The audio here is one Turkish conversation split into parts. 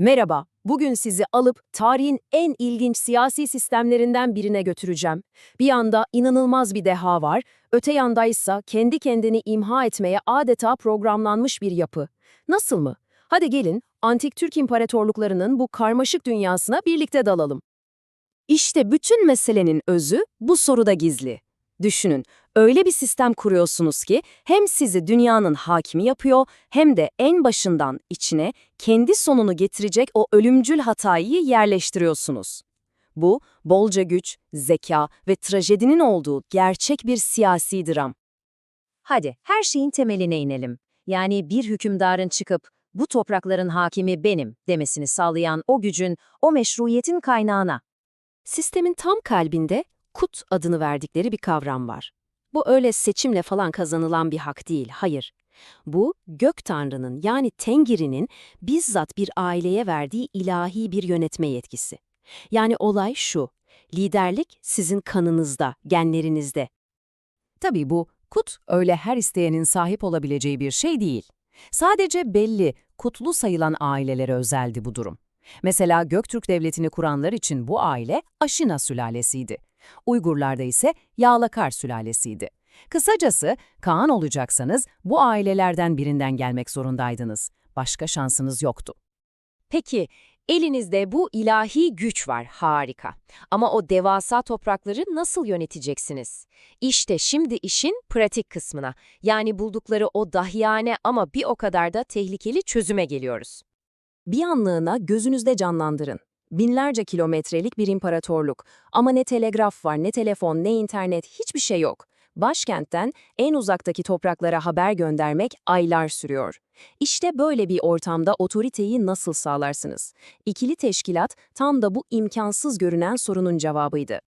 Merhaba, bugün sizi alıp tarihin en ilginç siyasi sistemlerinden birine götüreceğim. Bir yanda inanılmaz bir deha var, öte yandaysa kendi kendini imha etmeye adeta programlanmış bir yapı. Nasıl mı? Hadi gelin, antik Türk imparatorluklarının bu karmaşık dünyasına birlikte dalalım. İşte bütün meselenin özü bu soruda gizli. Düşünün, öyle bir sistem kuruyorsunuz ki hem sizi dünyanın hakimi yapıyor hem de en başından içine kendi sonunu getirecek o ölümcül hatayı yerleştiriyorsunuz. Bu, bolca güç, zeka ve trajedinin olduğu gerçek bir siyasi dram. Hadi her şeyin temeline inelim. Yani bir hükümdarın çıkıp bu toprakların hakimi benim demesini sağlayan o gücün, o meşruiyetin kaynağına. Sistemin tam kalbinde kut adını verdikleri bir kavram var. Bu öyle seçimle falan kazanılan bir hak değil, hayır. Bu, gök tanrının yani Tengiri'nin bizzat bir aileye verdiği ilahi bir yönetme yetkisi. Yani olay şu, liderlik sizin kanınızda, genlerinizde. Tabii bu, kut öyle her isteyenin sahip olabileceği bir şey değil. Sadece belli, kutlu sayılan ailelere özeldi bu durum. Mesela Göktürk Devleti'ni kuranlar için bu aile Aşina sülalesiydi. Uygurlarda ise Yağlakar sülalesiydi. Kısacası Kaan olacaksanız bu ailelerden birinden gelmek zorundaydınız. Başka şansınız yoktu. Peki, elinizde bu ilahi güç var, harika. Ama o devasa toprakları nasıl yöneteceksiniz? İşte şimdi işin pratik kısmına, yani buldukları o dahiyane ama bir o kadar da tehlikeli çözüme geliyoruz. Bir anlığına gözünüzde canlandırın. Binlerce kilometrelik bir imparatorluk ama ne telegraf var, ne telefon, ne internet, hiçbir şey yok. Başkentten en uzaktaki topraklara haber göndermek aylar sürüyor. İşte böyle bir ortamda otoriteyi nasıl sağlarsınız? İkili teşkilat tam da bu imkansız görünen sorunun cevabıydı.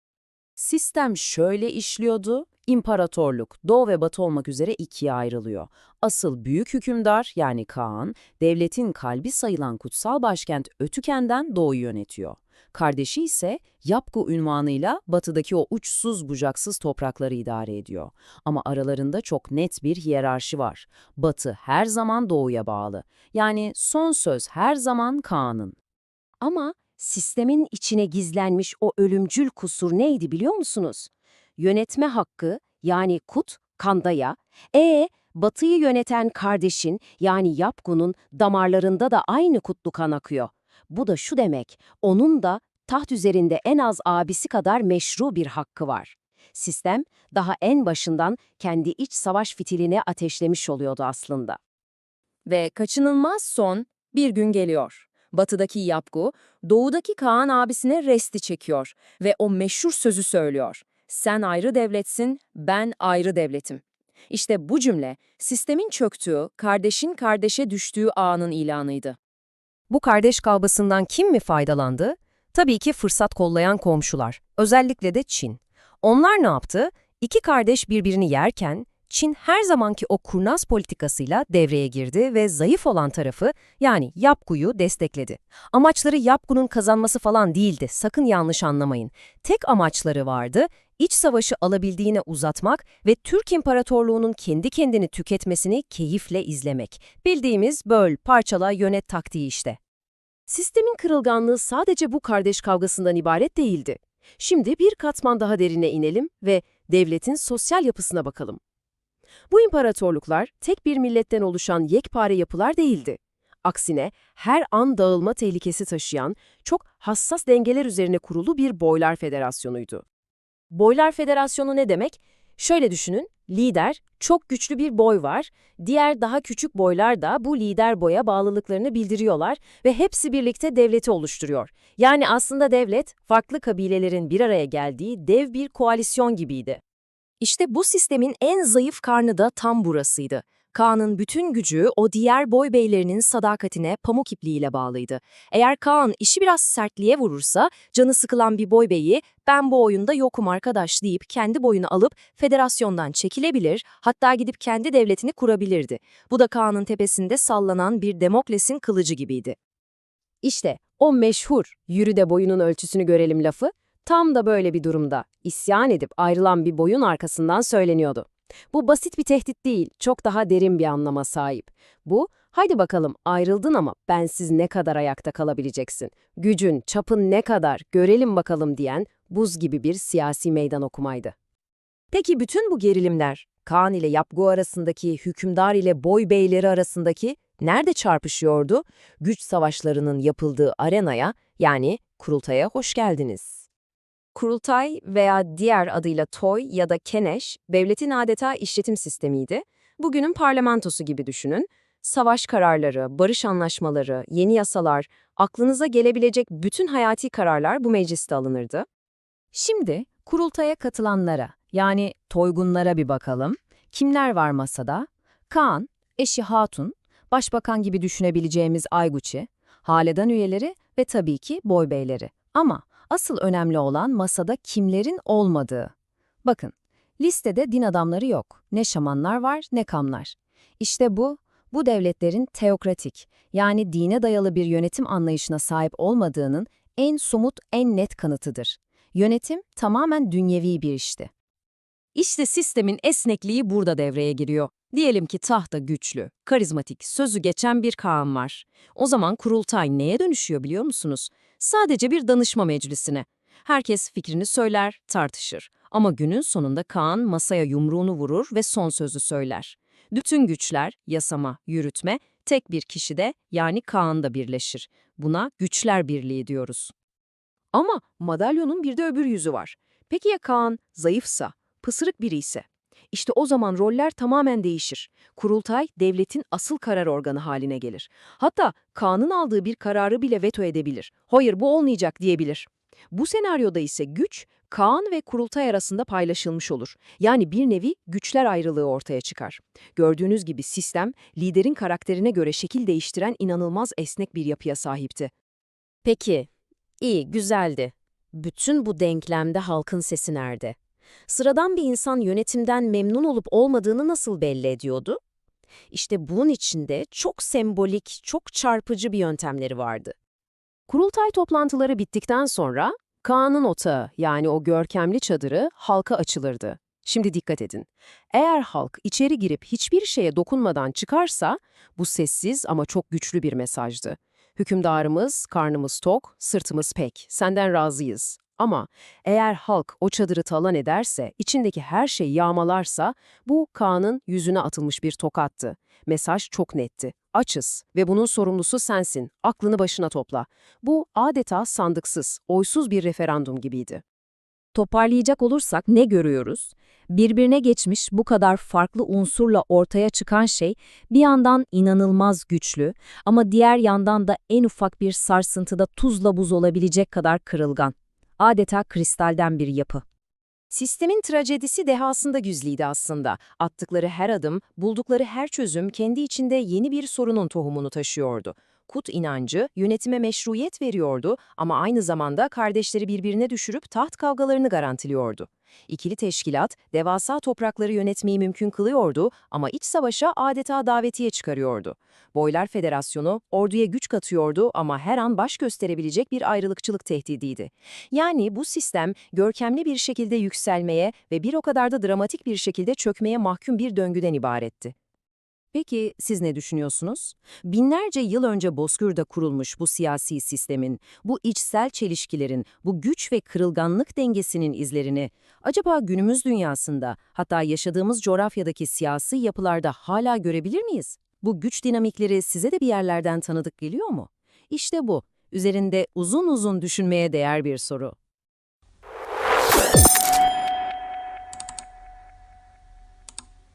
Sistem şöyle işliyordu. İmparatorluk, doğu ve batı olmak üzere ikiye ayrılıyor. Asıl büyük hükümdar yani Kaan, devletin kalbi sayılan kutsal başkent Ötüken'den doğuyu yönetiyor. Kardeşi ise Yapgu ünvanıyla batıdaki o uçsuz bucaksız toprakları idare ediyor. Ama aralarında çok net bir hiyerarşi var. Batı her zaman doğuya bağlı. Yani son söz her zaman Kaan'ın. Ama sistemin içine gizlenmiş o ölümcül kusur neydi biliyor musunuz? Yönetme hakkı, yani kut, kandaya, e batıyı yöneten kardeşin, yani Yapgun'un damarlarında da aynı kutlu kan akıyor. Bu da şu demek, onun da taht üzerinde en az abisi kadar meşru bir hakkı var. Sistem, daha en başından kendi iç savaş fitilini ateşlemiş oluyordu aslında. Ve kaçınılmaz son bir gün geliyor. Batıdaki Yapgu, doğudaki Kaan abisine resti çekiyor ve o meşhur sözü söylüyor. Sen ayrı devletsin, ben ayrı devletim. İşte bu cümle, sistemin çöktüğü, kardeşin kardeşe düştüğü anın ilanıydı. Bu kardeş kavgasından kim mi faydalandı? Tabii ki fırsat kollayan komşular, özellikle de Çin. Onlar ne yaptı? İki kardeş birbirini yerken, Çin her zamanki o kurnaz politikasıyla devreye girdi ve zayıf olan tarafı yani Yapgu'yu destekledi. Amaçları Yapgu'nun kazanması falan değildi, sakın yanlış anlamayın. Tek amaçları vardı, iç savaşı alabildiğine uzatmak ve Türk İmparatorluğu'nun kendi kendini tüketmesini keyifle izlemek. Bildiğimiz böl, parçala, yönet taktiği işte. Sistemin kırılganlığı sadece bu kardeş kavgasından ibaret değildi. Şimdi bir katman daha derine inelim ve devletin sosyal yapısına bakalım. Bu imparatorluklar tek bir milletten oluşan yekpare yapılar değildi. Aksine her an dağılma tehlikesi taşıyan, çok hassas dengeler üzerine kurulu bir boylar federasyonuydu. Boylar federasyonu ne demek? Şöyle düşünün, lider, çok güçlü bir boy var, diğer daha küçük boylar da bu lider boya bağlılıklarını bildiriyorlar ve hepsi birlikte devleti oluşturuyor. Yani aslında devlet, farklı kabilelerin bir araya geldiği dev bir koalisyon gibiydi. İşte bu sistemin en zayıf karnı da tam burasıydı. Kaan'ın bütün gücü o diğer boy beylerinin sadakatine pamuk ipliğiyle bağlıydı. Eğer Kaan işi biraz sertliğe vurursa, canı sıkılan bir boy beyi, ben bu oyunda yokum arkadaş deyip kendi boyunu alıp federasyondan çekilebilir, hatta gidip kendi devletini kurabilirdi. Bu da Kaan'ın tepesinde sallanan bir Demokles'in kılıcı gibiydi. İşte o meşhur yürü de boyunun ölçüsünü görelim lafı, tam da böyle bir durumda isyan edip ayrılan bir boyun arkasından söyleniyordu. Bu basit bir tehdit değil, çok daha derin bir anlama sahip. Bu, haydi bakalım ayrıldın ama bensiz ne kadar ayakta kalabileceksin? Gücün, çapın ne kadar, görelim bakalım diyen buz gibi bir siyasi meydan okumaydı. Peki bütün bu gerilimler, Kaan ile Yapgu arasındaki, hükümdar ile boy beyleri arasındaki nerede çarpışıyordu? Güç savaşlarının yapıldığı arenaya, yani kurultaya hoş geldiniz. Kurultay veya diğer adıyla toy ya da keneş, devletin adeta işletim sistemiydi. Bugünün parlamentosu gibi düşünün. Savaş kararları, barış anlaşmaları, yeni yasalar, aklınıza gelebilecek bütün hayati kararlar bu mecliste alınırdı. Şimdi kurultaya katılanlara, yani toygunlara bir bakalım. Kimler var masada? Kaan, eşi Hatun, başbakan gibi düşünebileceğimiz Ayguçi, hanedan üyeleri ve tabii ki boybeyleri. Ama asıl önemli olan masada kimlerin olmadığı. Bakın, listede din adamları yok. Ne şamanlar var ne kamlar. İşte bu, bu devletlerin teokratik, yani dine dayalı bir yönetim anlayışına sahip olmadığının en somut, en net kanıtıdır. Yönetim tamamen dünyevi bir işti. İşte sistemin esnekliği burada devreye giriyor. Diyelim ki tahta güçlü, karizmatik, sözü geçen bir Kaan var. O zaman kurultay neye dönüşüyor biliyor musunuz? Sadece bir danışma meclisine. Herkes fikrini söyler, tartışır. Ama günün sonunda Kaan masaya yumruğunu vurur ve son sözü söyler. Bütün güçler, yasama, yürütme, tek bir kişide yani Kaan'da birleşir. Buna güçler birliği diyoruz. Ama madalyonun bir de öbür yüzü var. Peki ya Kaan zayıfsa, pısırık biri ise? İşte o zaman roller tamamen değişir. Kurultay, devletin asıl karar organı haline gelir. Hatta Kaan'ın aldığı bir kararı bile veto edebilir. Hayır bu olmayacak diyebilir. Bu senaryoda ise güç, Kaan ve kurultay arasında paylaşılmış olur. Yani bir nevi güçler ayrılığı ortaya çıkar. Gördüğünüz gibi sistem, liderin karakterine göre şekil değiştiren inanılmaz esnek bir yapıya sahipti. Peki, iyi, güzeldi. Bütün bu denklemde halkın sesi nerede? Sıradan bir insan yönetimden memnun olup olmadığını nasıl belli ediyordu? İşte bunun içinde çok sembolik, çok çarpıcı bir yöntemleri vardı. Kurultay toplantıları bittikten sonra Kaan'ın otağı yani o görkemli çadırı halka açılırdı. Şimdi dikkat edin. Eğer halk içeri girip hiçbir şeye dokunmadan çıkarsa bu sessiz ama çok güçlü bir mesajdı. Hükümdarımız, karnımız tok, sırtımız pek, senden razıyız. Ama eğer halk o çadırı talan ederse, içindeki her şeyi yağmalarsa, bu Kaan'ın yüzüne atılmış bir tokattı. Mesaj çok netti. Açız ve bunun sorumlusu sensin. Aklını başına topla. Bu adeta sandıksız, oysuz bir referandum gibiydi. Toparlayacak olursak ne görüyoruz? Birbirine geçmiş bu kadar farklı unsurla ortaya çıkan şey bir yandan inanılmaz güçlü ama diğer yandan da en ufak bir sarsıntıda tuzla buz olabilecek kadar kırılgan. Adeta kristalden bir yapı. Sistemin trajedisi dehasında güzliydi aslında. Attıkları her adım, buldukları her çözüm kendi içinde yeni bir sorunun tohumunu taşıyordu. Kut inancı yönetime meşruiyet veriyordu ama aynı zamanda kardeşleri birbirine düşürüp taht kavgalarını garantiliyordu. İkili teşkilat devasa toprakları yönetmeyi mümkün kılıyordu ama iç savaşa adeta davetiye çıkarıyordu. Boylar Federasyonu orduya güç katıyordu ama her an baş gösterebilecek bir ayrılıkçılık tehdidiydi. Yani bu sistem görkemli bir şekilde yükselmeye ve bir o kadar da dramatik bir şekilde çökmeye mahkum bir döngüden ibaretti. Peki siz ne düşünüyorsunuz? Binlerce yıl önce Bozkır'da kurulmuş bu siyasi sistemin, bu içsel çelişkilerin, bu güç ve kırılganlık dengesinin izlerini acaba günümüz dünyasında, hatta yaşadığımız coğrafyadaki siyasi yapılarda hala görebilir miyiz? Bu güç dinamikleri size de bir yerlerden tanıdık geliyor mu? İşte bu, üzerinde uzun uzun düşünmeye değer bir soru.